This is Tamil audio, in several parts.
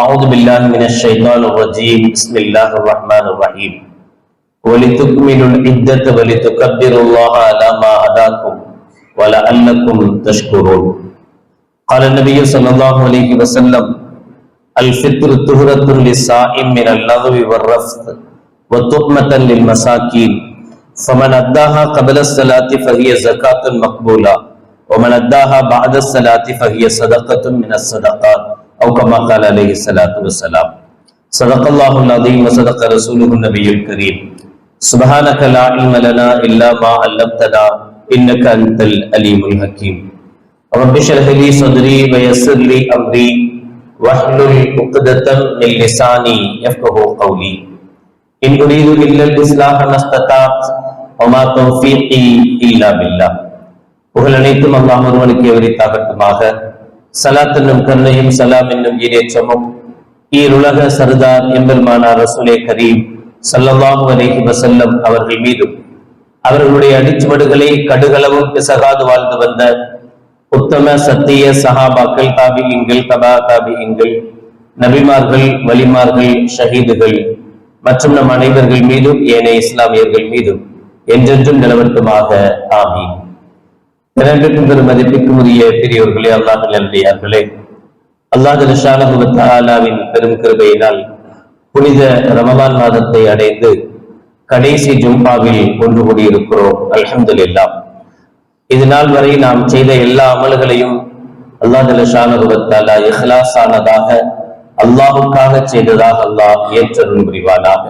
أعوذ بالله من الشيطان الرجيم. بسم الله الرحمن الرحيم. ولتكملوا العدة ولتكبروا الله على ما هداكم ولعلكم تشكرون. قال النبي صلى الله عليه وسلم الفطر طهرة للصائم من اللغو والرفث وتؤمة للمساكين. فمن أداها قبل الصلاة فهي زكاة مقبولة. ومن أداها بعد الصلاة فهي صدقة من الصدقات. أو كما قال عليه الصلاة والسلام صدق الله العظيم وصدق رسوله النبي الكريم سبحانك لا علم لنا إلا ما علمتنا إنك أنت الأليم الحكيم رب اشرح لي صدري ويسر لي أمري واحلل عقدة من لساني يفقه قولي إن أريد إلا الإصلاح ما استطعت وما توفيقي إلا بالله புகழ் அனைத்தும் அல்லாஹ் ஒருவனுக்கு எவரித்தாகட்டுமாக சலாத் என்னும் கருணையும் சலாம் என்னும் ஈரேச்சமும் ஈருலக சர்தார் எம்பெருமானார் ரசூலே கரீம் சல்லல்லாஹு அலேஹி வசல்லம் அவர்கள் மீதும் அவர்களுடைய அடிச்சுவடுகளை கடுகளவும் பிசகாது வாழ்ந்து வந்த உத்தம சத்திய சஹாபாக்கள் தாபிகங்கள் தபா தாபிகங்கள் நபிமார்கள் வலிமார்கள் ஷஹீதுகள் மற்றும் நம் அனைவர்கள் மீதும் ஏனைய இஸ்லாமியர்கள் மீதும் என்றென்றும் நிலவட்டுமாக. ஆமீன். இரண்டுக்கும் பெரும் மதிப்பிற்கும் உரிய பெரியவர்களே அல்லாஹ் நல்லே அல்லாஹ் பெரும் கிருபையினால் புனித ரமலான் மாதத்தை அடைந்து கடைசி ஜும்பாவில் ஒன்று கூடியிருக்கிறோம். அல்ஹம்துலில்லா. இது நாள் வரை நாம் செய்த எல்லா அமல்களையும் அல்லாஹ் இஹ்லாஸ் ஆனதாக அல்லாஹுக்காக செய்ததாக அல்லாஹ் ஏற்றருள் புரிவானாக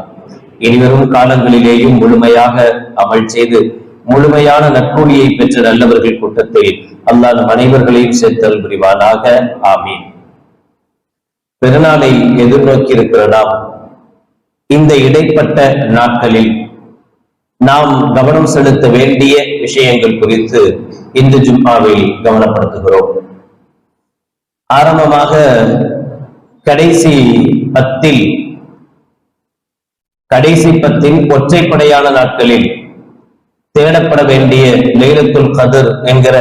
இனிவரும் காலங்களிலேயும் முழுமையாக அமல் செய்து முழுமையான நற்கூலியை பெற்ற நல்லவர்கள் கூட்டத்தில் அல்லாஹ் நம் அனைவர்களையும் சேர்த்தல் புரிவானாக. ஆமீன். பெருநாளை எதிர்நோக்கி இருக்கிற நாம் இந்த இடைப்பட்ட நாட்களில் நாம் கவனம் செலுத்த வேண்டிய விஷயங்கள் குறித்து இந்த ஜும்மாவில் கவனப்படுத்துகிறோம். ஆரம்பமாக கடைசி பத்தில் கடைசி பத்தின் ஒற்றைப்படையான நாட்களில் தேடப்பட வேண்டிய லைலத்துல் கதிர் என்கிற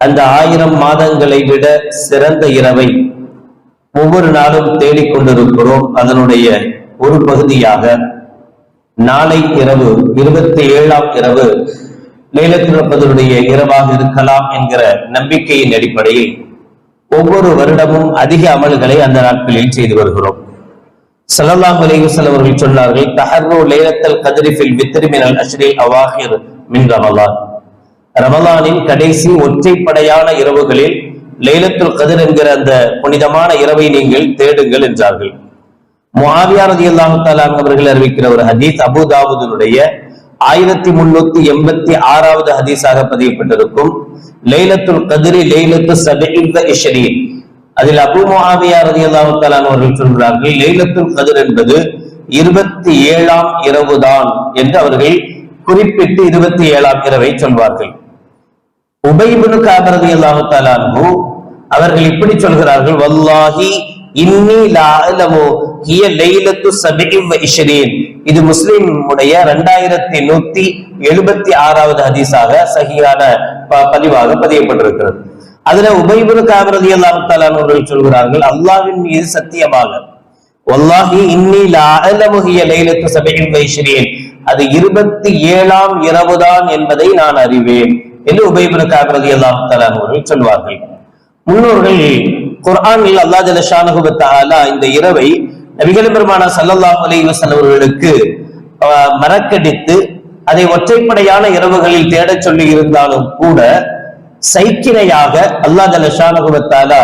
அந்த ஆயிரம் மாதங்களை விட சிறந்த இரவை ஒவ்வொரு நாளும் தேடிக்கொண்டிருக்கிறோம் அதனுடைய ஒரு பகுதியாக நாளை இரவு இருபத்தி ஏழாம் இரவு லைலத்துலப்பதனுடைய இரவாக இருக்கலாம் என்கிற நம்பிக்கையின் அடிப்படையில் ஒவ்வொரு வருடமும் அதிக அமல்களை அந்த நாட்களில் செய்து வருகிறோம். சல்லல்லாஹு அலைஹி அவர்கள் சொன்னார்கள் தஹர்ரு லேலத்தல் கதிரிஃபில் ஃபில் வித்ரி மினல் அஷ்ரில் அவாஹிர் மின் ரமலான் ரமலானின் கடைசி ஒற்றைப்படையான இரவுகளில் லைலத்துல் கதிர் என்கிற அந்த புனிதமான இரவை நீங்கள் தேடுங்கள் என்றார்கள். முஆவியா ரலியல்லாஹு தஆலா அவர்கள் அறிவிக்கிற ஒரு ஹதீஸ் அபூதாவுதுனுடைய ஆயிரத்தி முன்னூத்தி எண்பத்தி ஆறாவது ஹதீஸாக பதியப்பட்டிருக்கும். லைலத்துல் கதிரி லைலத்து சபீவ இஷ்ரீன். அதில் அபு முஹாவியா ரதி அவர்கள் சொல்கிறார்கள் லைலத்துல் கதிர் என்பது இருபத்தி ஏழாம் இரவுதான் என்று அவர்கள் குறிப்பிட்டு இருபத்தி ஏழாம் இரவை சொல்வார்கள். உபைபுனு காபரதி அல்லாஹு அவர்கள் இப்படி சொல்கிறார்கள் வல்லாஹி இன்னி லாலமு ஹிய லைலத்து சபீவ் இது முஸ்லிம் ரெண்டாயிரத்தி நூத்தி எழுபத்தி ஆறாவது ஹதீஸாக சகியான பதிவாக பதியப்பட்டிருக்கிறது. அதுல உபயபுர காவிரதி அல்லாஹு தாலானவர்கள் சொல்கிறார்கள் அல்லாவின் மீது சத்தியமாக ஒல்லாஹி இன்னி லைலத்து சபையின் வைஷரியன் அது இருபத்தி ஏழாம் இரவுதான் என்பதை நான் அறிவேன். என்று உபயபுர காவிரதி அல்லாஹு தாலானவர்கள் சொல்வார்கள். முன்னோர்கள் குர்ஆனில் அல்லாஹ் ஜலஷானஹு இந்த இரவை நபிகள் பெருமானா ஸல்லல்லாஹு அவர்களுக்கு மறக்கடித்து அதை ஒற்றைப்படையான இரவுகளில் தேடச் சொல்லி இருந்தாலும் கூட சைக்கிரையாக அல்லாஹ் ஜலஷானகுவத்தாலா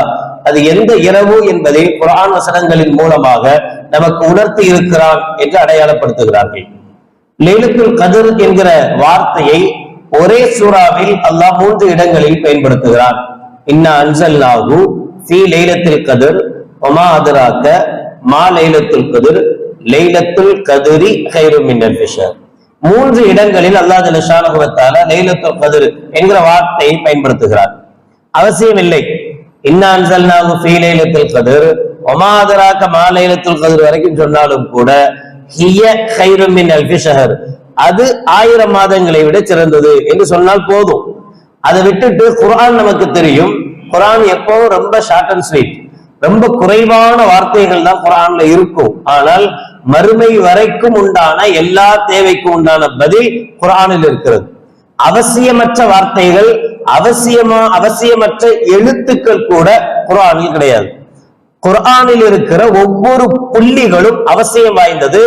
அது எந்த இரவு என்பதை குரான் வசனங்களின் மூலமாக நமக்கு உணர்த்தி இருக்கிறான் என்று அடையாளப்படுத்துகிறார்கள். லைலத்துல் கதிர் என்கிற வார்த்தையை ஒரே சூறாவில் அல்லாஹ் மூன்று இடங்களில் பயன்படுத்துகிறான். இன்னா அன்சல்லாஹு ஃபி லைலத்தில் கதிர் ஒமா அதராக்க மா லைலத்துல் கதிர் லைலத்துல் கதிரி ஹைரு மின்னல் ஃபிஷர். மூன்று இடங்களில் அல்லாஹ் ஜலஷானுவத்தால லைலத்துல் கதிர் என்கிற வார்த்தையை பயன்படுத்துகிறார். அவசியம் இல்லை இன்னான்சல் அன்சல்லாஹு ஃபி கதிர். ஒமாதராக்க கதிர் வரைக்கும் சொன்னாலும் கூட ஹிய ஹைரமின் அல்பிஷஹர் அது ஆயிரம் மாதங்களை விட சிறந்தது என்று சொன்னால் போதும். அதை விட்டுட்டு குரான் நமக்கு தெரியும். குரான் எப்பவும் ரொம்ப ஷார்ட் அண்ட் ஸ்வீட் ரொம்ப குறைவான வார்த்தைகள் தான் குரான்ல இருக்கும். ஆனால் மறுமை வரைக்கும் உண்டான எல்லா தேவைக்கும் உண்டான பதில் குரானில் இருக்கிறது. அவசியமற்ற வார்த்தைகள் அவசியமா அவசியமற்ற எழுத்துக்கள் கூட குரானில் கிடையாது. குரானில் இருக்கிற ஒவ்வொரு புள்ளிகளும் அவசியம் வாய்ந்தது.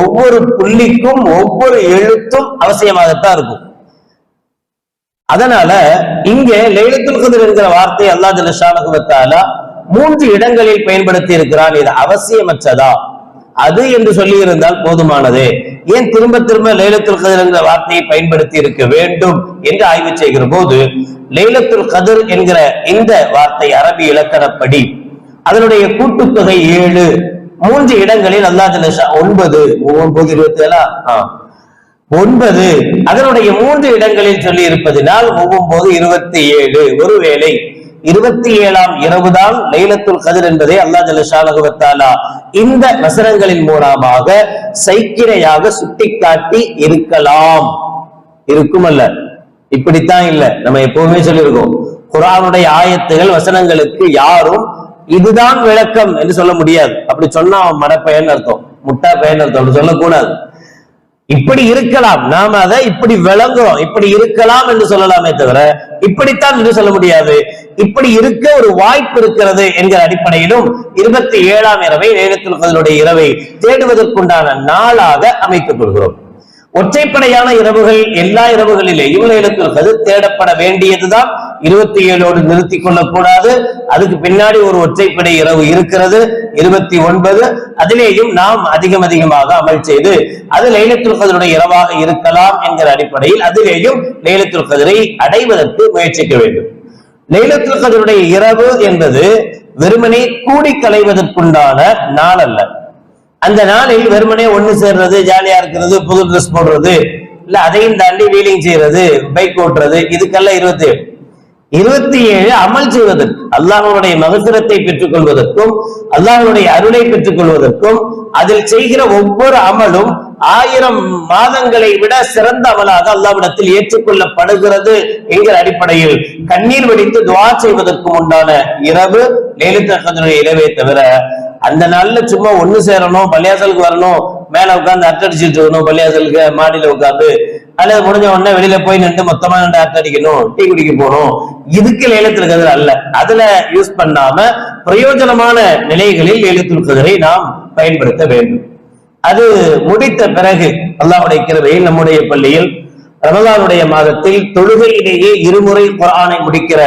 ஒவ்வொரு புள்ளிக்கும் ஒவ்வொரு எழுத்தும் அவசியமாகத்தான் இருக்கும். அதனால இங்கே லைலத்துல் குதிர் என்கிற வார்த்தை அல்லாஹ் ஜல்லஷானகுவத்தாலா மூன்று இடங்களில் பயன்படுத்தி இருக்கிறான். இது அவசியமற்றதா? அது என்று சொல்லி இருந்தால் போதுமானது. ஏன் திரும்ப திரும்ப லைலத்துல் கதிர் என்ற வார்த்தையை பயன்படுத்தி இருக்க வேண்டும் என்று ஆய்வு செய்கிற போது லைலத்துல் கதிர் என்கிற இந்த வார்த்தை அரபி இலக்கணப்படி அதனுடைய கூட்டுத்தொகை ஏழு. மூன்று இடங்களில் அல்லாஹ் ஒன்பது ஒன்பது இருபத்தி ஏழா ஒன்பது. அதனுடைய மூன்று இடங்களில் சொல்லி இருப்பதினால் ஒவ்வொன்பது இருபத்தி ஏழு. ஒருவேளை இருபத்தி ஏழாம் இரவுதான் லைலத்துல் கதிர் என்பதை அல்லா ஜலஷாலகுவத்தாலா இந்த வசனங்களின் மூலமாக சைக்கிரையாக சுட்டிக்காட்டி இருக்கலாம். இருக்கும் அல்ல இப்படித்தான் இல்ல. நம்ம எப்பவுமே சொல்லியிருக்கோம். குரானுடைய ஆயத்துகள் வசனங்களுக்கு யாரும் இதுதான் விளக்கம் என்று சொல்ல முடியாது. அப்படி சொன்னா அவன் மடப்பயன் அர்த்தம். முட்டா பயன் அர்த்தம். அப்படி சொல்லக்கூடாது. இப்படி இருக்கலாம். நாம அதை இப்படி விளங்குறோம். இப்படி இருக்கலாம் என்று சொல்லலாமே தவிர இப்படித்தான் என்று சொல்ல முடியாது. இப்படி இருக்க ஒரு வாய்ப்பு இருக்கிறது என்கிற அடிப்படையிலும் இருபத்தி ஏழாம் இரவை நேரத்தில் இரவை தேடுவதற்குண்டான நாளாக அமைத்துக் கொள்கிறோம். ஒற்றைப்படையான இரவுகள் எல்லா இரவுகளிலேயும் லைலத்துல் கதிர் தேடப்பட வேண்டியதுதான். இருபத்தி ஏழோடு நிறுத்திக் கொள்ளக்கூடாது. அதுக்கு பின்னாடி ஒரு ஒற்றைப்படை இரவு இருக்கிறது. இருபத்தி ஒன்பது அதிலேயும் நாம் அதிகம் அதிகமாக அமல் செய்து அது லைலத்துல் கதருடைய இரவாக இருக்கலாம் என்கிற அடிப்படையில் அதிலேயும் லைலத்துல் கதிரை அடைவதற்கு முயற்சிக்க வேண்டும். லைலத்துல் கதருடைய இரவு என்பது வெறுமனே கூடி களைவதற்குண்டான நாள் அல்ல அந்த நாளில் வெறுமனே ஒண்ணு சேர்றது ஜாலியா இருக்கிறது புது ட்ரெஸ் போடுறது இல்ல அதையும் தாண்டி வீலிங் செய்யறது பைக் ஓட்டுறது இதுக்கெல்லாம் இருபத்தி ஏழு இருபத்தி ஏழு அமல் செய்வதற்கு அல்லாஹனுடைய மகசுரத்தை பெற்றுக் கொள்வதற்கும் அல்லாஹனுடைய அருளை பெற்றுக் கொள்வதற்கும் அதில் செய்கிற ஒவ்வொரு அமலும் ஆயிரம் மாதங்களை விட சிறந்த அமலாக அல்லாவிடத்தில் ஏற்றுக்கொள்ளப்படுகிறது என்கிற அடிப்படையில் கண்ணீர் வடித்து துவா செய்வதற்கு உண்டான இரவு லேலித்த இரவே தவிர அந்த நாள்ல சும்மா ஒண்ணு சேரணும் பள்ளியாசலுக்கு வரணும் மேல உட்காந்து அட்டடிச்சிட்டு இருக்கணும் பள்ளியாசலுக்கு மாடியில உட்காந்து அல்லது முடிஞ்ச உடனே வெளியில போய் நின்று மொத்தமா நின்று அட்டடிக்கணும் டீ குடிக்க போகணும். இதுக்கு லேலத்தில் கதிர் அல்ல. அதுல யூஸ் பண்ணாம பிரயோஜனமான நிலைகளில் லேலத்துல் கதிரை நாம் பயன்படுத்த வேண்டும். அது முடித்த பிறகு அல்லாவுடைய கிருவையில் நம்முடைய பள்ளியில் ரமலானுடைய மாதத்தில் தொழுகையிலேயே இருமுறை குரானை முடிக்கிற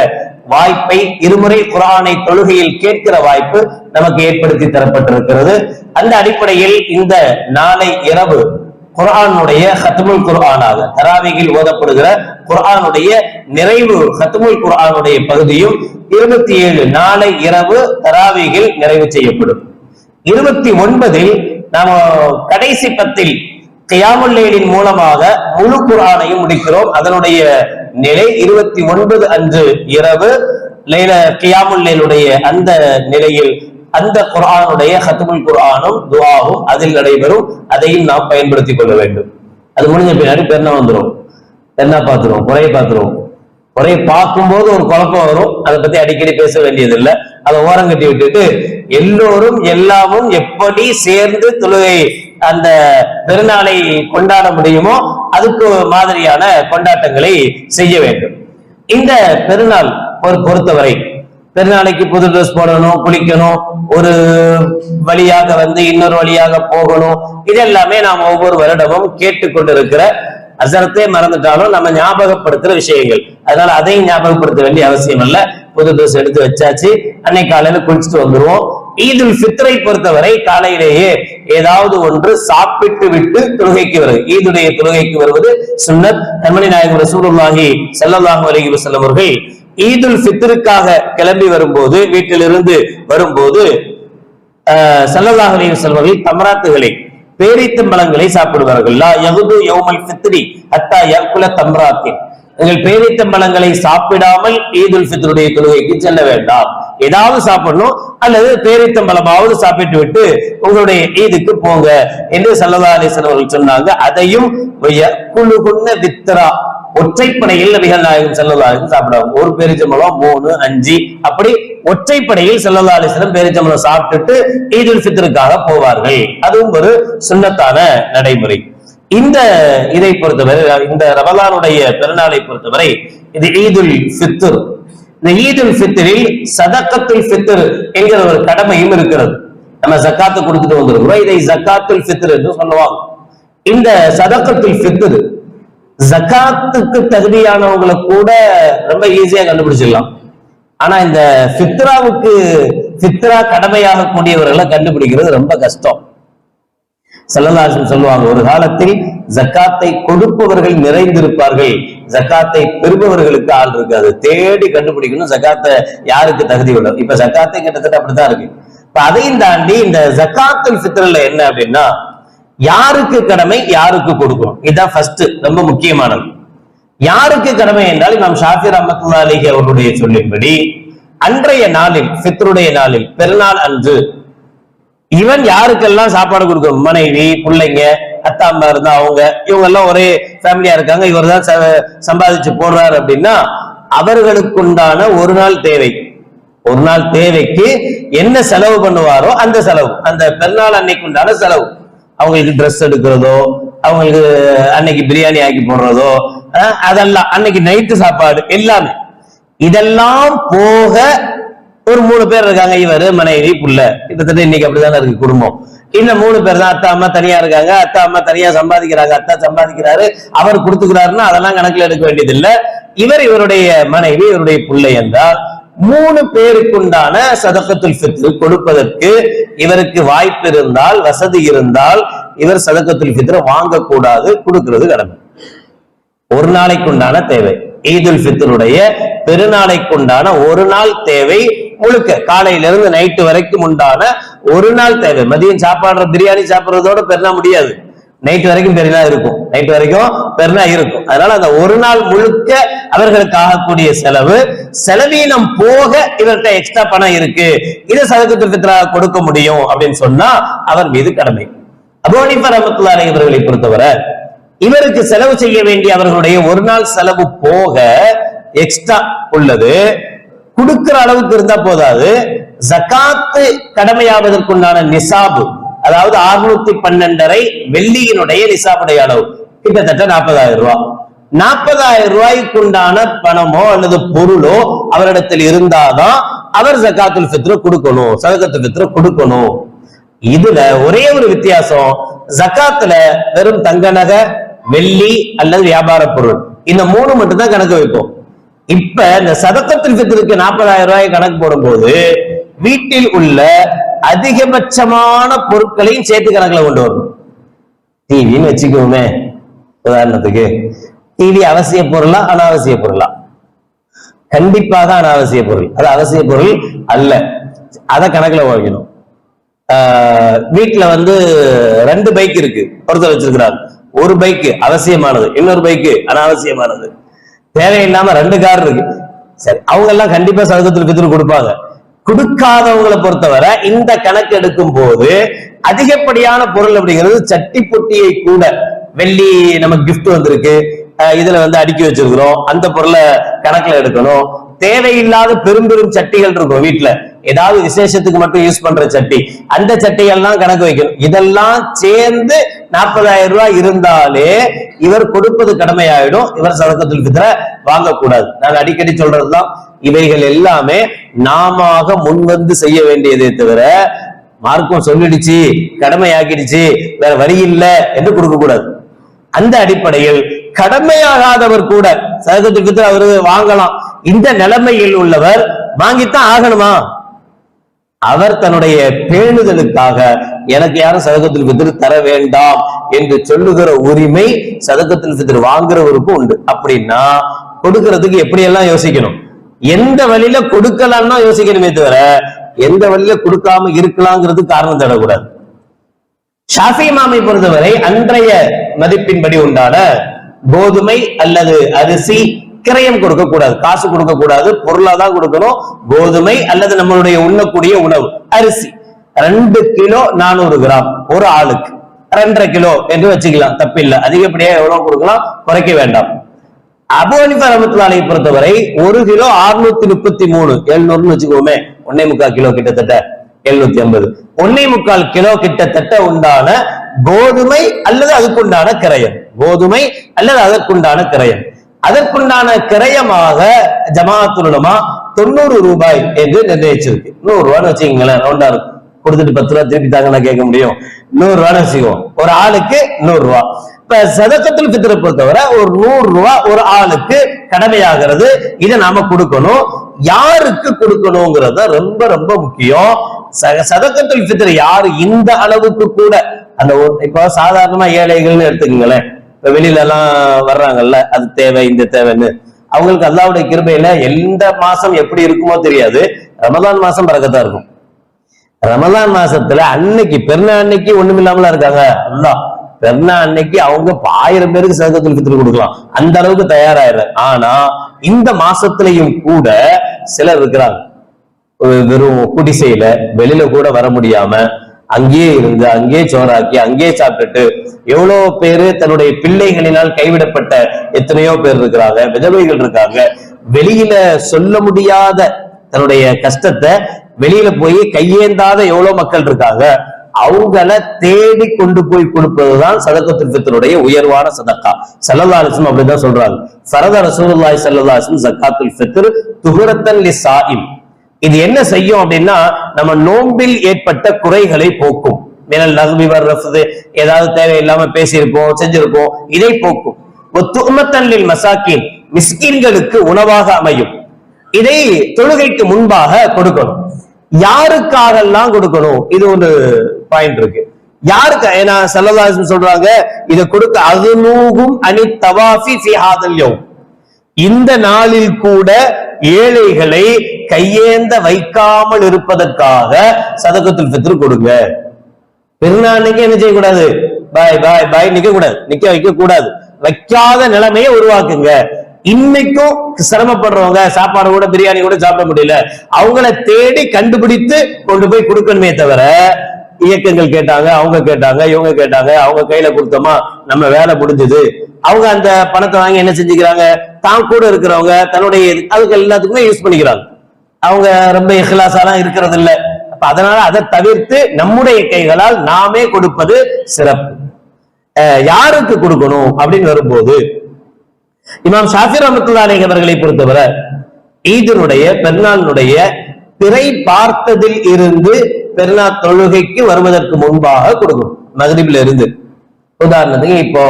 வாய்ப்பை இருமுறை குரானை தொழுகையில் கேட்கிற வாய்ப்பு நமக்கு ஏற்படுத்தி தரப்பட்டிருக்கிறது. அந்த அடிப்படையில் இந்த நாளை இரவு குரானுடைய ஹத்முல் குர்ஆனாக தராவிகில் ஓதப்படுகிற குர்ஆனுடைய நிறைவு ஹத்முல் குர்ஆனுடைய பகுதியும் இருபத்தி ஏழு நாளை இரவு தராவிகில் நிறைவு செய்யப்படும். இருபத்தி ஒன்பதில் நாம கடைசி பத்தில் கியாமுல்லேலின் மூலமாக முழு குரானையும் முடிக்கிறோம். அதனுடைய நிலை இருபத்தி ஒன்பது அன்று இரவு லைல கியாமுல்லேலுடைய அந்த நிலையில் அந்த குரானுடைய ஹத்துமுல் குரானும் துவாவும் அதில் நடைபெறும். அதையும் நாம் பயன்படுத்திக் கொள்ள வேண்டும். அது முடிஞ்ச பின்னாடி பெண்ணா வந்துடும் பெண்ணா பார்த்துருவோம் குறைய பார்த்துருவோம் குறைய பார்க்கும்போது ஒரு குழப்பம் வரும். அதை பத்தி அடிக்கடி பேச வேண்டியது இல்லை அதை ஓரம் கட்டி விட்டுட்டு எல்லோரும் எல்லாமும் எப்படி சேர்ந்து தொழுகை அந்த பெருநாளை கொண்டாட முடியுமோ அதுக்கு மாதிரியான கொண்டாட்டங்களை செய்ய வேண்டும். இந்த பெருநாள் ஒரு பொறுத்தவரை பெருநாளைக்கு புது ட்ரெஸ் போடணும் குளிக்கணும் ஒரு வழியாக வந்து இன்னொரு வழியாக போகணும். இதெல்லாமே நாம் ஒவ்வொரு வருடமும் கேட்டுக்கொண்டிருக்கிற அசரத்தே மறந்துட்டாலும் நம்ம ஞாபகப்படுத்துற விஷயங்கள். அதனால அதையும் ஞாபகப்படுத்த வேண்டிய அவசியம் இல்ல. புது ட்ரெஸ் எடுத்து வச்சாச்சு. அன்னைக்கு காலையில குளிச்சுட்டு வந்துருவோம். ஈதுல் ஃபித்ரை பொறுத்தவரை காலையிலேயே ஏதாவது ஒன்று சாப்பிட்டு விட்டு தொழுகைக்கு வருது ஈதுடைய தொழுகைக்கு வருவது சுன்னத். கண்மணி நாயகம் ரசூலுல்லாஹி ஸல்லல்லாஹு அலைஹி வஸல்லம் அவர்கள் ஈதுல் ஃபித்ருக்காக கிளம்பி வரும்போது வீட்டிலிருந்து வரும்போது ஆஹ், செல்வர்கள் தமராத்துகளை தம்ராத்துகளை பேரித்தம்பழங்களை சாப்பிடுவார்கள். லா யகுது யௌமல் ஃபித்ரி அத்தா யக்குல தம்ராத்தின். நீங்கள் பேரித்தம்பழங்களை சாப்பிடாமல் ஈதுல் ஃபித்ருடைய தொழுகைக்கு செல்ல வேண்டாம். ஏதாவது சாப்பிடணும் அல்லது பேரித்தம்பழமாவது சாப்பிட்டு விட்டு உங்களுடைய ஈதுக்கு போங்க என்று சல்லல்லா அலிஸ்லாம் அவர்கள் சொன்னாங்க. அதையும் குழுகுன்ன வித்ரா ஒற்றைப்படையில் நபிகள் நாயகம் செல்லல்லாஹும் சாப்பிடுவாங்க. ஒரு பேரிச்சம்பழம் மூணு அஞ்சு. அப்படி ஒற்றைப்படையில் செல்லல்லா அலிஸ்லம் பேரிச்சம்பழம் சாப்பிட்டுட்டு ஈதுல் ஃபித்ருக்காக போவார்கள். அதுவும் ஒரு சுன்னத்தான நடைமுறை. இந்த இதை பொறுத்தவரை இந்த ரமலானுடைய பெருநாளை பொறுத்தவரை இது ஈதுல் ஃபித்ர். இந்த ஈதுல் ஃபித்ரில் சதக்கத்துல் ஃபித்ர் என்கிற ஒரு கடமையும் இருக்கிறது. நம்ம ஜக்காத்து கொடுத்துட்டு வந்திருக்கிறோம். இதை ஜக்காத்துல் ஃபித்ர் என்று சொல்லுவாங்க. இந்த சதக்கத்துல் ஃபித்ர் ஜக்காத்துக்கு தகுதியானவங்களை கூட ரொம்ப ஈஸியா கண்டுபிடிச்சிடலாம். ஆனா இந்த ஃபித்ராவுக்கு ஃபித்ரா கடமையாக கூடியவர்களை கண்டுபிடிக்கிறது ரொம்ப கஷ்டம். செல்லதாசன் சொல்லுவாங்க ஒரு காலத்தில் ஜக்காத்தை கொடுப்பவர்கள் நிறைந்திருப்பார்கள். ஜக்காத்தை பெறுபவர்களுக்கு ஆள் இருக்காது தேடி கண்டுபிடிக்கணும். ஜக்காத்தை யாருக்கு தகுதி உள்ளது? இப்ப ஜக்காத்தை கிட்டத்தட்ட அப்படித்தான் இருக்கு. இப்ப அதையும் தாண்டி இந்த ஜக்காத்துல் ஃபித்ரல்ல என்ன அப்படின்னா யாருக்கு கடமை? யாருக்கு கொடுக்கணும்? இதுதான் ஃபர்ஸ்ட் ரொம்ப முக்கியமானது. யாருக்கு கடமை என்றால் நாம் ஷாஃபி ரஹமத்துல்லா அலிஹி அவருடைய சொல்லின்படி அன்றைய நாளில் பித்ருடைய நாளில் பெருநாள் அன்று இவன் யாருக்கெல்லாம் சாப்பாடு கொடுக்கணும்? மனைவி பிள்ளைங்க அத்தா அம்மா இருந்தா அவங்க இவங்க எல்லாம் ஒரே ஃபேமிலியா இருக்காங்க இவர் தான் சம்பாதிச்சு போடுறாரு அப்படின்னா அவர்களுக்குண்டான ஒரு நாள் தேவை. ஒரு நாள் தேவைக்கு என்ன செலவு பண்ணுவாரோ அந்த செலவு. அந்த பெருநாள் அன்னைக்கு உண்டான செலவு. அவங்களுக்கு ட்ரெஸ் எடுக்கிறதோ அவங்களுக்கு அன்னைக்கு பிரியாணி ஆக்கி போடுறதோ அதெல்லாம் அன்னைக்கு நைட்டு சாப்பாடு எல்லாமே. இதெல்லாம் போக ஒரு மூணு பேர் இருக்காங்க இவரு மனைவி புள்ள. கிட்டத்தட்ட இன்னைக்கு அப்படிதானே இருக்கு குடும்பம். இன்னும் மூணு பேர் தான் அத்தா அம்மா தனியா இருக்காங்க. அத்தா அம்மா தனியா சம்பாதிக்கிறாங்க. அத்தா சம்பாதிக்கிறாரு. அவர் கொடுத்துக்கிறாருன்னா அதெல்லாம் கணக்குல எடுக்க வேண்டியது இல்லை இவர் இவருடைய மனைவி இவருடைய பிள்ளை என்றால் மூணு பேருக்குண்டான சதக்கத்துல் ஃபித்ர் கொடுப்பதற்கு இவருக்கு வாய்ப்பு இருந்தால் வசதி இருந்தால் இவர் சதக்கத்துல் ஃபித்ர வாங்கக்கூடாது கொடுக்கிறது கடமை. ஒரு நாளைக்குண்டான தேவை. ஈதுல் ஃபித்ருடைய பெருநாளைக்குண்டான ஒரு நாள் தேவை முழுக்க. காலையில இருந்து நைட்டு வரைக்கும் உண்டான ஒரு நாள் தேவை. மதியம் சாப்பாடுற பிரியாணி சாப்பிடுறதோட பெருனா முடியாது. நைட் வரைக்கும் பெருநா இருக்கும். நைட் வரைக்கும் பெருநா இருக்கும். அதனால அந்த ஒரு நாள் முழுக்க அவர்களுக்கு ஆகக்கூடிய செலவு செலவீனம் போக இவர்கிட்ட எக்ஸ்ட்ரா பணம் இருக்கு. இதை சதக்கத்துல் கொடுக்க முடியும் அப்படின்னு சொன்னா அவர் மீது கடமை. அபோனிஃபா ரஹமத்துல்லாஹி இவர்களை பொறுத்தவரை இவருக்கு செலவு செய்ய வேண்டிய அவர்களுடைய ஒரு நாள் செலவு போக எக்ஸ்ட்ரா உள்ளது. கொடுக்கிற அளவுக்கு இருந்தா போதாது. ஜகாத்து கடமையாவதற்குண்டான நிசாபு அதாவது அறுநூத்தி பன்னெண்டரை வெள்ளியினுடைய நிசாப்புடைய அளவு. கிட்டத்தட்ட நாற்பதாயிரம் ரூபாய் நாற்பதாயிரம் ரூபாய்க்கு உண்டான பணமோ அல்லது பொருளோ அவரிடத்தில் இருந்தாதான் அவர் ஜக்காத்துல் ஃபித்ர கொடுக்கணும் சதகத்து ஃபித்ர கொடுக்கணும். இதுல ஒரே ஒரு வித்தியாசம் ஜக்காத்துல வெறும் தங்க நகை வெள்ளி அல்லது வியாபார பொருள். இந்த மூணு மட்டும் தான் கணக்கு வைப்போம். இப்ப இந்த சதக்கத்தில் பித்திருக்கு நாற்பதாயிரம் ரூபாய் கணக்கு போடும்போது வீட்டில் உள்ள அதிகபட்சமான பொருட்களையும் சேர்த்து கணக்குல கொண்டு வரணும். டிவின்னு வச்சுக்கோமே. உதாரணத்துக்கு டிவி அவசிய பொருளா அனாவசிய பொருளா? கண்டிப்பாக அனாவசிய பொருள். அது அவசிய பொருள் அல்ல. அதை கணக்குல வாங்கணும் ஆஹ் வந்து ரெண்டு பைக் இருக்கு. ஒருத்தர் வச்சிருக்கிறார். ஒரு பைக்கு அவசியமானது இன்னொரு பைக்கு அனாவசியமானது. தேவையில்லாம ரெண்டு கார் இருக்கு. சரி அவங்க எல்லாம் கண்டிப்பா சதகத்தில் பித்திரு கொடுப்பாங்க. கொடுக்காதவங்களை பொறுத்தவரை இந்த கணக்கு எடுக்கும் போது அதிகப்படியான பொருள் அப்படிங்கிறது சட்டி பொட்டியை கூட வெள்ளி நமக்கு கிஃப்ட் வந்திருக்கு. இதுல வந்து அடுக்கி வச்சிருக்கிறோம். அந்த பொருளை கணக்குல எடுக்கணும். தேவையில்லாத பெரும் பெரும் சட்டிகள் இருக்கும் வீட்டுல ஏதாவது விசேஷத்துக்கு மட்டும் யூஸ் பண்ற சட்டி. அந்த சட்டிகள்லாம் கணக்கு வைக்கணும். இதெல்லாம் சேர்ந்து நாற்பதாயிரம் ரூபாய் இருந்தாலே இவர் கொடுப்பது கடமையாயிடும். இவர் சதக்கத்தில் பித்திர வாங்கக்கூடாது. நான் அடிக்கடி சொல்றதுதான் இவைகள் எல்லாமே நாம முன்வந்து செய்ய வேண்டியதே தவிர மார்க்கம் சொல்லிடுச்சு கடமையாக்கிடுச்சு வேற வரி இல்லை என்று கொடுக்க கூடாது அந்த அடிப்படையில் கடமையாகாதவர் கூட சதகத்துல் ஃபித்ர் அவரு வாங்கலாம். இந்த நிலைமையில் உள்ளவர் வாங்கித்தான் ஆகணுமா? அவர் தன்னுடைய பேணுதலுக்காக எனக்கு யாரும் சதகத்தில் ஃபித்ர் தர வேண்டாம் என்று சொல்லுகிற உரிமை சதகத்தில் ஃபித்ர் வாங்குறவருக்கும் உண்டு. அப்படின்னா கொடுக்கறதுக்கு எப்படி எல்லாம் யோசிக்கணும்? எந்த வழியில கொடுக்கலாம்னா யோசிக்கணுமே தவிர எந்த வழியில கொடுக்காம இருக்கலாங்கிறது காரணம் தேடக்கூடாது. ஷாஃபி மாமை பொறுத்தவரை அன்றைய மதிப்பின்படி உண்டான கோதுமை அல்லது அரிசி கிரயம் கொடுக்க கூடாது. காசு கொடுக்க கூடாது. பொருளா தான் கொடுக்கணும். கோதுமை அல்லது நம்மளுடைய உண்ணக்கூடிய உணவு. அரிசி. ரெண்டு கிலோ நானூறு கிராம். ஒரு ஆளுக்கு. ரெண்டரை கிலோ என்று வச்சுக்கலாம். தப்பில்லை. அதிகப்படியா எவ்வளவு கொடுக்கலாம்? குறைக்க வேண்டாம். அபு ஹனிஃபா பொறுத்தவரை ஒரு கிலோ 633 முப்பத்தி மூணு. எழுநூறுன்னு வச்சுக்கோமே. ஒன்னே முக்கால் கிலோ கிட்டத்தட்ட. எழுநூத்தி ஐம்பது. ஒன்னே முக்கால் கிலோ கிட்டத்தட்ட உண்டான கோதுமை அல்லது அதுக்குண்டான கிரயம். கோதுமை அல்லது அதற்குண்டான கிரயம். அதற்குண்டான கிரயமாக ஜமாத்துலமா தொண்ணூறு ரூபாய் என்று நிர்ணயிச்சிருக்கு. நூறு ரூபான்னு வச்சுக்கீங்களேன் ரவுண்டா இருக்கும். கொடுத்துட்டு பத்து ரூபா திருப்பி தாங்க நான் கேட்க முடியும். நூறு ரூபான்னு வச்சுக்குவோம். ஒரு ஆளுக்கு நூறு ரூபா. இப்ப சதக்கத்தில் பித்திர பொறுத்தவரை ஒரு நூறு ரூபா ஒரு ஆளுக்கு கடமையாகிறது. இதை நாம கொடுக்கணும். யாருக்கு கொடுக்கணுங்கிறத ரொம்ப ரொம்ப முக்கியம். ச- சதக்கத்துல் யாரு இந்த அளவுக்கு கூட அந்த ஒரு- இப்போ சாதாரணமா ஏழைகள்னு எடுத்துக்கங்களேன். இப்ப வெளியில எல்லாம் வர்றாங்கல்ல அது தேவை இந்த தேவைன்னு. அவங்களுக்கு அல்லாவுடைய கிருபையில எந்த மாசம் எப்படி இருக்குமோ தெரியாது. ரமதான் மாசம் பறக்கத்தான் இருக்கும். ரமதான் மாசத்துல அன்னைக்கு பெருநா அன்னைக்கு ஒண்ணும் இல்லாமலாம் இருக்காங்க. அல்லா பெருநா அன்னைக்கு அவங்க ஆயிரம் பேருக்கு சதகத்தில் ஃபித்ர் கொடுக்கலாம். அந்த அளவுக்கு தயாராயிரு. ஆனா இந்த மாசத்திலையும் கூட சிலர் இருக்கிறாங்க. வெறும் குடிசையில வெளியில கூட வர முடியாம அங்கேயே இருந்து அங்கேயே சோறாக்கி அங்கேயே சாப்பிட்டுட்டு எவ்வளவு பேரு தன்னுடைய பிள்ளைகளினால் கைவிடப்பட்ட எத்தனையோ பேர் இருக்கிறாங்க விதவைகள் இருக்காங்க. வெளியில சொல்ல முடியாத தன்னுடைய கஷ்டத்தை வெளியில போய் கையேந்தாத எவ்வளவு மக்கள் இருக்காங்க அவங்கள தேடி கொண்டு போய் கொடுப்பதுதான் சதக்கத்துல் உயர்வான சதக்கா. சல்லல்லா அப்படின்னு அப்படிதான் சொல்றாங்க. சரத ரசூலுல்லாஹி ஸல்லல்லாஹு சக்காத்துல் வஸல்லம் ஜக்காத்துல் லி துஹரத்தன் இது என்ன செய்யும் அப்படின்னா நம்ம நோம்பில் ஏற்பட்ட குறைகளை போக்கும். மினல் நகுமி வர்றது ஏதாவது தேவையில்லாம பேசியிருப்போம் செஞ்சிருப்போம் இதை போக்கும். ஒத்துமத்தன்லில் மசாக்கின் மிஸ்கின்களுக்கு உணவாக அமையும். இதை தொழுகைக்கு முன்பாக கொடுக்கணும். யாருக்காகலாம் கொடுக்கணும்? இது ஒரு பாயிண்ட் இருக்கு. யாருக்கு ஏன்னா சல்லல்லாஹு சொல்றாங்க இதை கொடுக்க அதுநூகும் அணி தவாஃபி ஃபி ஹாதல் யௌம். இந்த நாளில் கூட ஏழைகளை கையேந்த வைக்காமல் இருப்பதற்காக சதகத்தில் பித்ரு கொடுங்க. பெருநாளைக்கு என்ன செய்யக்கூடாது? பாய் பாய் பாய் நிக்க கூடாது நிக்க வைக்க கூடாது வைக்காத நிலைமையை உருவாக்குங்க. இன்னைக்கும் சிரமப்படுறவங்க சாப்பாடு கூட பிரியாணி கூட சாப்பிட முடியல. அவங்கள தேடி கண்டுபிடித்து கொண்டு போய் கொடுக்கணுமே தவிர இயக்கங்கள் கேட்டாங்க அவங்க கேட்டாங்க இவங்க கேட்டாங்க அவங்க கையில கொடுத்தோமா நம்ம வேலை முடிஞ்சது. அவங்க அந்த பணத்தை வாங்கி என்ன செஞ்சுக்கிறாங்க? தான் கூட இருக்கிறவங்க தன்னுடைய அதுக்கு எல்லாத்துக்குமே யூஸ் பண்ணிக்கிறாங்க. அவங்க ரொம்ப இஹ்லாசாலாம் இருக்கிறது இல்லை அப்ப அதனால அதை தவிர்த்து நம்முடைய கைகளால் நாமே கொடுப்பது சிறப்பு. அஹ் யாருக்கு கொடுக்கணும் அப்படின்னு வரும்போது இமாம் ஷாஃபி ரஹமத்துல்லா அவர்களை பொறுத்தவரை ஈதனுடைய பெருநாளினுடைய திரை பார்த்ததில் இருந்து பெருநா தொழுகைக்கு வருவதற்கு முன்பாக கொடுக்கணும் மகரிபில இருந்து. உதாரணத்துக்கு இப்போ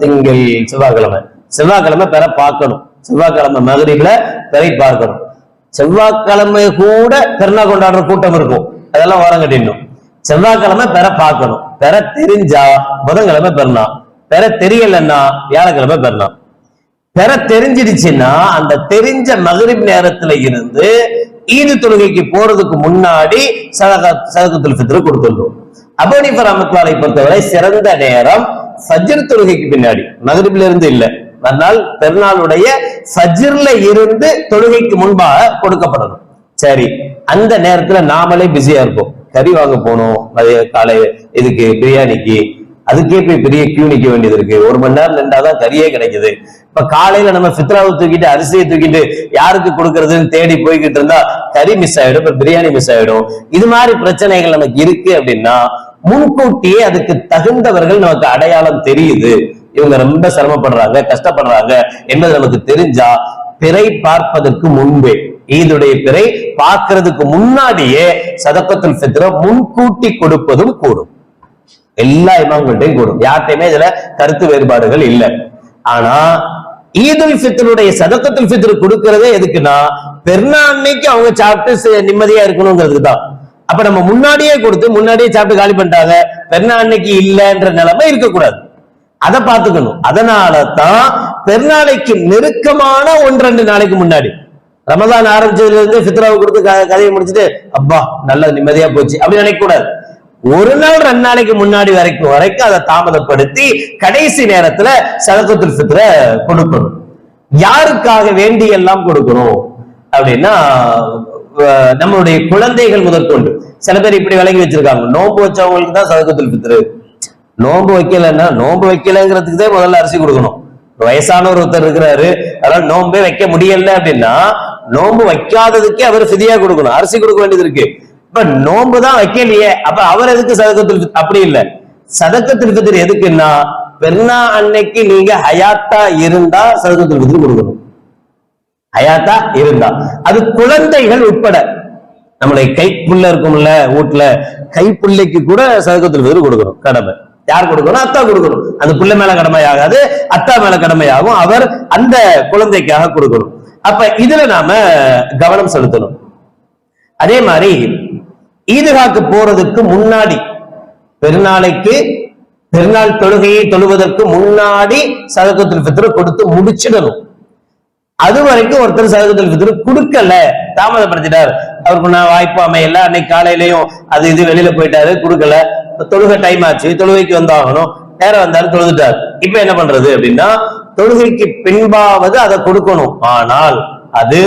திங்கள் செவ்வாய்க்கிழமை. செவ்வாய்க்கிழமை பெற பார்க்கணும். செவ்வாய்க்கிழமை மகரிபில பெறை பார்க்கணும். செவ்வாய்க்கிழமை கூட பெருநா கொண்டாடுற கூட்டம் இருக்கும். அதெல்லாம் ஓரம் கட்டிடணும். செவ்வாய்க்கிழமை பெற பார்க்கணும். பெற தெரிஞ்சா புதன்கிழமை பெறலாம் பெற தெரியலன்னா வியாழக்கிழமை பெறலாம் பெற தெரிஞ்சிடுச்சுன்னா அந்த தெரிஞ்ச மகரிப் நேரத்துல இருந்து ஈது தொழுகைக்கு போறதுக்கு முன்னாடி சதகா சதகத்துல் ஃபித்ர் கொடுத்துடணும். அபனிஃபர் ரஹமத்துல்லாஹி பொறுத்தவரை சிறந்த நேரம் ஃபஜ்ர் தொழுகைக்கு பின்னாடி. மகரிப்ல இருந்து இல்ல. அதனால் பெருநாளுடைய ஃபஜ்ர்ல இருந்து தொழுகைக்கு முன்பாக கொடுக்கப்படணும். சரி அந்த நேரத்துல நாமளே பிஸியா இருப்போம். கறி வாங்க போகணும். மதிய காலை இதுக்கு பிரியாணிக்கு அதுக்கே போய் பெரிய கியூ நிக்க வேண்டியது இருக்கு. ஒரு மணி நேரம் நின்றாதான் கறியே கிடைக்குது. இப்ப காலையில நம்ம சித்ராவை தூக்கிட்டு அரிசியை தூக்கிட்டு யாருக்கு கொடுக்கறதுன்னு தேடி போய்கிட்டு இருந்தா கறி மிஸ் ஆயிடும் இப்ப பிரியாணி மிஸ் ஆயிடும். இது மாதிரி பிரச்சனைகள் நமக்கு இருக்கு அப்படின்னா முன்கூட்டியே அதுக்கு தகுந்தவர்கள் நமக்கு அடையாளம் தெரியுது. இவங்க ரொம்ப சிரமப்படுறாங்க கஷ்டப்படுறாங்க என்பது நமக்கு தெரிஞ்சா பிறை பார்ப்பதற்கு முன்பே ஈதுடைய பிறை பார்க்கறதுக்கு முன்னாடியே சதக்கத்துல் சித்திரம் முன்கூட்டி கொடுப்பதும் கூடும். எல்லா இமாம்கள்ட்டையும் கூடும். யார்கிட்டயுமே இதுல கருத்து வேறுபாடுகள் இல்ல. ஆனா ஈதுல் ஃபித்ருடைய சதக்கத்துல் ஃபித்ரு கொடுக்கறதே எதுக்குன்னா பெருநாண்மைக்கு அவங்க சாப்பிட்டு நிம்மதியா இருக்கணுங்கிறதுக்கு தான். அப்ப நம்ம முன்னாடியே கொடுத்து முன்னாடியே சாப்பிட்டு காலி பண்ணிட்டாங்க பெருநாண்மைக்கு இல்லைன்ற நிலைமை இருக்கக்கூடாது. அதை பார்த்துக்கணும். அதனால தான் பெருநாளைக்கு நெருக்கமான ஒன்று ரெண்டு நாளைக்கு முன்னாடி. ரமதான் ஆரம்பிச்சதுல இருந்து ஃபித்ராவை கொடுத்து க- கதையை முடிச்சுட்டு அப்பா நல்ல நிம்மதியா போச்சு. அப்படி நினைக்க கூடாது ஒரு நாள் ரெண்டு நாளைக்கு முன்னாடி வரைக்கும் வரைக்கும் அதை தாமதப்படுத்தி கடைசி நேரத்துல சதகத்துல் சித்திர கொடுக்கணும். யாருக்காக வேண்டி எல்லாம் கொடுக்கணும்? அப்படின்னா நம்மளுடைய குழந்தைகள் முதற்கொண்டு. சில பேர் இப்படி விளங்கி வச்சிருக்காங்க. நோன்பு வச்சவங்களுக்கு தான் சதகத்துல் பித்திரு நோன்பு வைக்கலன்னா நோன்பு வைக்கலங்கிறதுக்கு தான் முதல்ல அரிசி கொடுக்கணும். வயசானவர் ஒருத்தர் இருக்கிறாரு. அதனால நோன்பே வைக்க முடியல அப்படின்னா நோன்பு வைக்காததுக்கே அவர் ஃபிதியா கொடுக்கணும். அரிசி கொடுக்க வேண்டியது இருக்கு. இப்ப நோன்பு தான் வைக்கலையே. அப்ப அவர் எதுக்கு சதக்கத்தில் அப்படி இல்லை. சதக்கத்தில் ஃபித்ர் எதுக்குன்னா பெருநா அன்னைக்கு நீங்க ஹயாத்தா இருந்தா சதக்கத்தில் ஃபித்ர் கொடுக்கணும். ஹயாத்தா இருந்தா. அது குழந்தைகள் உட்பட. நம்மளை கைப்புள்ள இருக்கும்ல வீட்டுல கைப்புள்ளைக்கு கூட சதக்கத்தில் ஃபித்ர் கொடுக்கணும் கடமை. யார் கொடுக்கணும்? அத்தா கொடுக்கணும். அந்த புள்ள மேல கடமை ஆகாது அத்தா மேல கடமையாகும் அவர் அந்த குழந்தைக்காக கொடுக்கணும். அப்ப இதுல நாம கவனம் செலுத்தணும். அதே மாதிரி ஈதுகாக்கு போறதுக்கு முன்னாடி பெருநாளைக்கு பெருநாள் தொழுகையை தொழுவதற்கு முன்னாடி சதகத்தில் பித்ரு கொடுத்து முடிச்சிடணும். அது வரைக்கும் ஒருத்தர் சதகத்தில் பித்ரு கொடுக்கல. தாமதப்படுத்திட்டார். அவருக்கு நான் வாய்ப்பு அமையல. அன்னைக்கு காலையிலயும் அது இது வெளியில போயிட்டாரு கொடுக்கல. தொழுகை டைம் ஆச்சு. தொழுகைக்கு வந்தாகணும். நேரம் வந்தாரு தொழுதுட்டார். இப்ப என்ன பண்றது அப்படின்னா தொழுகைக்கு பின்பாவது அதை கொடுக்கணும். ஆனால் அது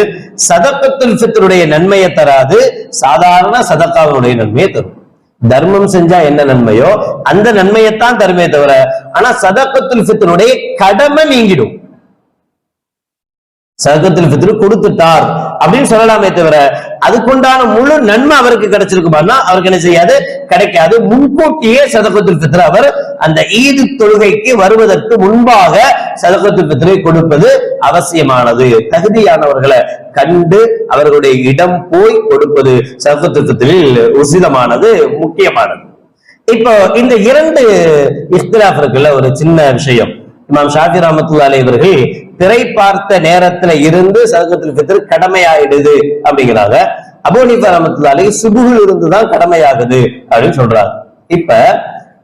சதக்கத்துல் ஃபித்ருடைய நன்மையை தராது. சாதாரண சதக்காவினுடைய நன்மையை தரும். தர்மம் செஞ்சா என்ன நன்மையோ அந்த நன்மையைத்தான் தருமே தவிர ஆனா சதக்கத்துல் ஃபித்ருடைய கடமை நீங்கிடும். சதக்கத்துல் ஃபித்ரு கொடுத்துட்டார் அப்படின்னு சொல்லலாமே தவிர அதுக்குண்டான முழு நன்மை அவருக்கு கிடைச்சிருக்குமானா அவருக்கு என்ன செய்யாது? கிடைக்காது. முன்கூட்டியே சதக்கத்துல் ஃபித்ர் அவர் அந்த ஈது தொழுகைக்கு வருவதற்கு முன்பாக சதக்கத்துல் ஃபித்ரை கொடுப்பது அவசியமானது. தகுதியானவர்களை கண்டு அவர்களுடைய இடம் போய் கொடுப்பது சதக்கத்துல் ஃபித்ரில் உசிதமானது முக்கியமானது. இப்போ இந்த இரண்டு இஃப்திலாஃப் இருக்குல்ல ஒரு சின்ன விஷயம். இமாம் ஷாஃபி ரஹமத்துல்லா இவர்கள் திரை பார்த்த நேரத்துல இருந்து சதகத்துல் ஃபித்ர் கடமையாயிடுது அப்படிங்கிறாங்க. அபூ ஹனீஃபா சுபுகள் இருந்துதான் கடமையாகுது அப்படின்னு சொல்றாங்க. இப்ப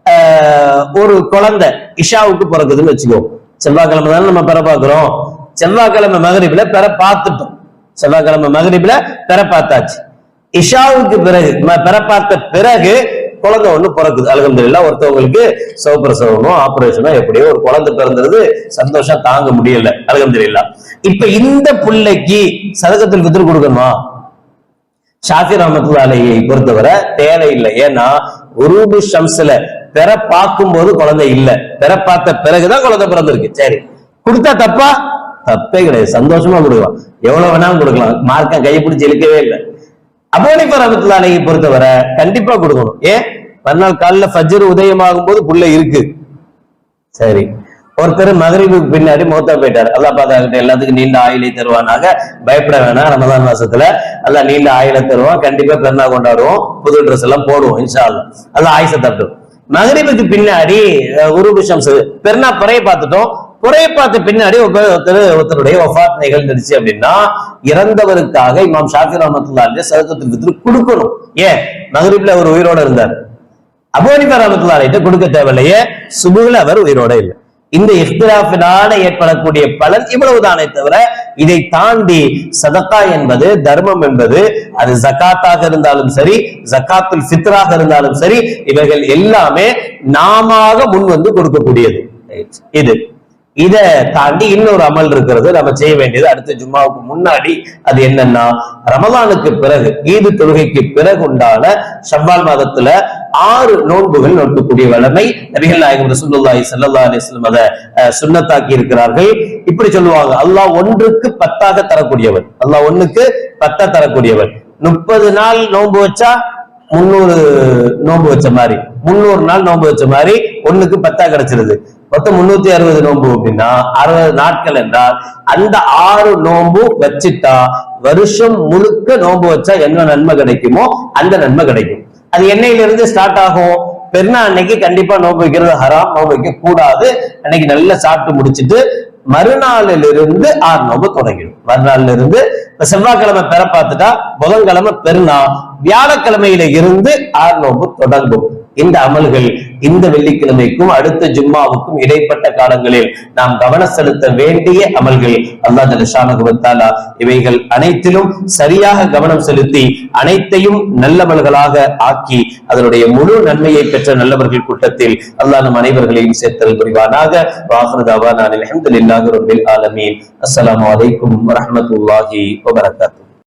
ஆஹ், ஒரு குழந்தை இஷாவுக்கு பிறகுதுன்னு வச்சுக்கோ. செவ்வாய்க்கிழமை தானே நம்ம பெற பார்க்கிறோம். செவ்வாய்க்கிழமை மகரிப்ல பெற பார்த்துட்டோம். செவ்வாய்க்கிழமை மகரிப்ல பெற பார்த்தாச்சு. இஷாவுக்கு பிறகு பெற பார்த்த பிறகு குழந்தை ஒண்ணு பிறக்குது. அல்ஹம்துலில்லாஹ் ஒருத்தவங்களுக்கு சவப்பிரசவமோ ஆபரேஷனோ எப்படியோ ஒரு குழந்தை பிறந்தது சந்தோஷம் தாங்க முடியல. அல்ஹம்துலில்லாஹ். இப்ப இந்த பிள்ளைக்கு சதகத்தில் வித்து கொடுக்கணுமா? ஷாஃபி ரஹமத்துல்லா அலையை பொறுத்தவரை தேவையில்லை ஏன்னா உருபு ஷம்ஸ்ல பெற பார்க்கும் போது குழந்தை இல்ல. பெற பார்த்த பிறகுதான் குழந்தை பிறந்திருக்கு. சரி. கொடுத்தா தப்பா? தப்பே கிடையாது. சந்தோஷமா கொடுக்கலாம். எவ்வளவு வேணாலும் கொடுக்கலாம். மார்க்கம் கைப்பிடிச்சு இழுக்கவே இல்லை. அபோனிபா ரஹமத்துல்லா பொறுத்தவரை கண்டிப்பா கொடுக்கணும். ஏன் மறுநாள் காலைல ஃபஜ்ர் உதயமாகும் போது புள்ள இருக்கு. சரி. ஒருத்தர் மகரிபுக்கு பின்னாடி மூத்தா போயிட்டாரு. அல்லா பாதாகிட்ட எல்லாத்துக்கும் நீண்ட ஆயிலை தருவானாக. பயப்பட வேணாம். ரமதான் மாசத்துல அல்ல நீண்ட ஆயிலை தருவான். கண்டிப்பா பெருனா கொண்டாடுவோம். புது ட்ரெஸ் எல்லாம் போடுவோம் இன்ஷா அல்லாஹ் ஆயுச தட்டும் மகரிபுக்கு பின்னாடி அஹ், உருபு ஷம்ஸ் பார்த்துட்டோம். புறைய பார்த்த பின்னாடி ஒருத்தர் ஒருத்தருடைய ஒஃபாத் நிகழ்ந்துருச்சு அப்படின்னா இறந்தவருக்காக இமாம் ஷாஃபி ரஹமத்துல்லா சதகத்துல் வித்து கொடுக்கணும். ஏன்? மகரீப்ல அவர் உயிரோட இருந்தார். அபோனிபா ரஹமத்துல்லாஹிட்ட கொடுக்க தேவையில்லையே. சுபுல அவர் உயிரோட இல்லை. இந்த இஃப்திராஃபினால ஏற்படக்கூடிய பலன் இவ்வளவுதானே தவிர இதை தாண்டி சதக்கா என்பது தர்மம் என்பது அது ஜகாத்தாக இருந்தாலும் சரி ஜக்காத்துல் ஃபித்ராக இருந்தாலும் சரி இவைகள் எல்லாமே நாம முன் வந்து கொடுக்கக்கூடியது. இது. இதை தாண்டி இன்னொரு அமல் இருக்கிறது. நம்ம செய்ய வேண்டியது அடுத்த ஜும்மாவுக்கு முன்னாடி அது என்னன்னா ரமலானுக்கு பிறகு ஈது தொழுகைக்கு பிறகு உண்டான ஷவ்வால் மாதத்துல ஆறு நோன்புகள் நோக்கக்கூடிய வழமை நபிகள் நாயகம் ரசூலுல்லாஹி ஸல்லல்லாஹு அலைஹி வஸல்லம் அதை அஹ், சுன்னத்தாக்கி இருக்கிறார்கள். இப்படி சொல்லுவாங்க. அல்லாஹ் ஒன்றுக்கு பத்தாக தரக்கூடியவன். அல்லாஹ் ஒண்ணுக்கு பத்தா தரக்கூடியவன். முப்பது நாள் நோன்பு வச்சா முன்னூறு நோன்பு வச்ச மாதிரி. முன்னூறு நாள் நோன்பு வச்ச மாதிரி ஒண்ணுக்கு பத்தா கிடைச்சிருது. மொத்தம் முன்னூத்தி அறுபது நோன்பு அப்படின்னா அறுபது நாட்கள் என்றால் அந்த ஆறு நோன்பு வச்சுட்டா வருஷம் முழுக்க நோன்பு வச்சா என்ன நன்மை கிடைக்குமோ அந்த நன்மை கிடைக்கும். அது எண்ணெயில இருந்து ஸ்டார்ட் ஆகும். பெருநாள் அன்னைக்கு கண்டிப்பா நோன்பு வைக்கிறது ஹராம் நோன்பு வைக்க கூடாது அன்னைக்கு நல்லா சாப்பிட்டு முடிச்சிட்டு மறுநாளிலிருந்து ஆறு நோன்பு தொடங்கிடும். மறுநாள்ல இருந்து செவ்வாய்க்கிழமை பெற பார்த்துட்டா புதன்கிழமை பெருநாள் வியாழக்கிழமையில இருந்து ஆறு நோம்பு தொடங்கும். இந்த அமல்கள் இந்த வெள்ளிக்கிழமைக்கும் அடுத்த ஜும்மாவுக்கும் இடைப்பட்ட காலங்களில் நாம் கவனம் செலுத்த வேண்டிய அமல்கள். அல்லாஹ் ஜலஷானகுவத்தாலா இவைகள் அனைத்திலும் சரியாக கவனம் செலுத்தி அனைத்தையும் நல்லவர்களாக ஆக்கி அதனுடைய முழு நன்மையை பெற்ற நல்லவர்கள் கூட்டத்தில் அல்லா நம் அனைவர்களையும் சேர்த்தல் புரிவானாக. வாஹ்ரதாவா ரபில் ஆலமீன். அஸ்ஸலாமு அலைக்கும் warahmatullahi wabarakatuh.